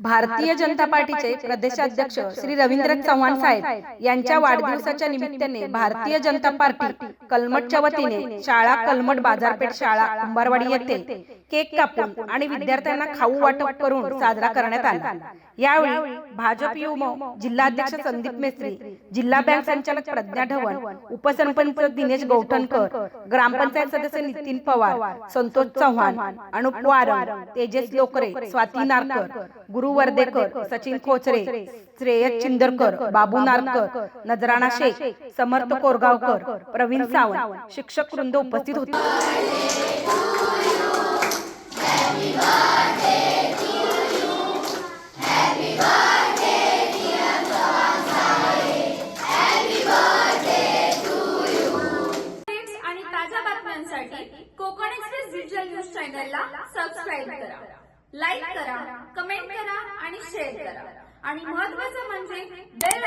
भारतीय जनता पार्टीचे प्रदेशाध्यक्ष श्री रवींद्र चव्हाण साहेब यांच्या वाढदिवसाच्या निमित्ताने भारतीय जनता पार्टी कलमटच्या वतीने शाळा कलमट बाजारपेठ शाळा कुंभारवाडी येथे केक कापून आणि विद्यार्थ्यांना खाऊ वाटप करून साजरा करण्यात आला. यावेळी भाजप युवम जिल्हाध्यक्ष संदीप मेस्त्री जिल्हा बँक संचालक प्रज्ञा ढवण उपसरपंच दिनेश गौठणकर ग्रामपंचायत सदस्य नितीन पवार संतोष चव्हाण अनुप वारंग तेजस लोकरे स्वाती नारकर गुरु वर्देकर सचिन खोचरे श्रेयस चिंदरकर बाबू नारकर नजराणा शेख समर्थ कोरगावकर प्रवीण सावंत शिक्षक वृंद उपस्थित होते. कोकण एक्सप्रेस डिजिटल न्यूज चॅनलला सबस्क्राईब करा. लाईक करा कमेंट करा आणि शेअर करा. आणि महत्वाचं म्हणजे बेल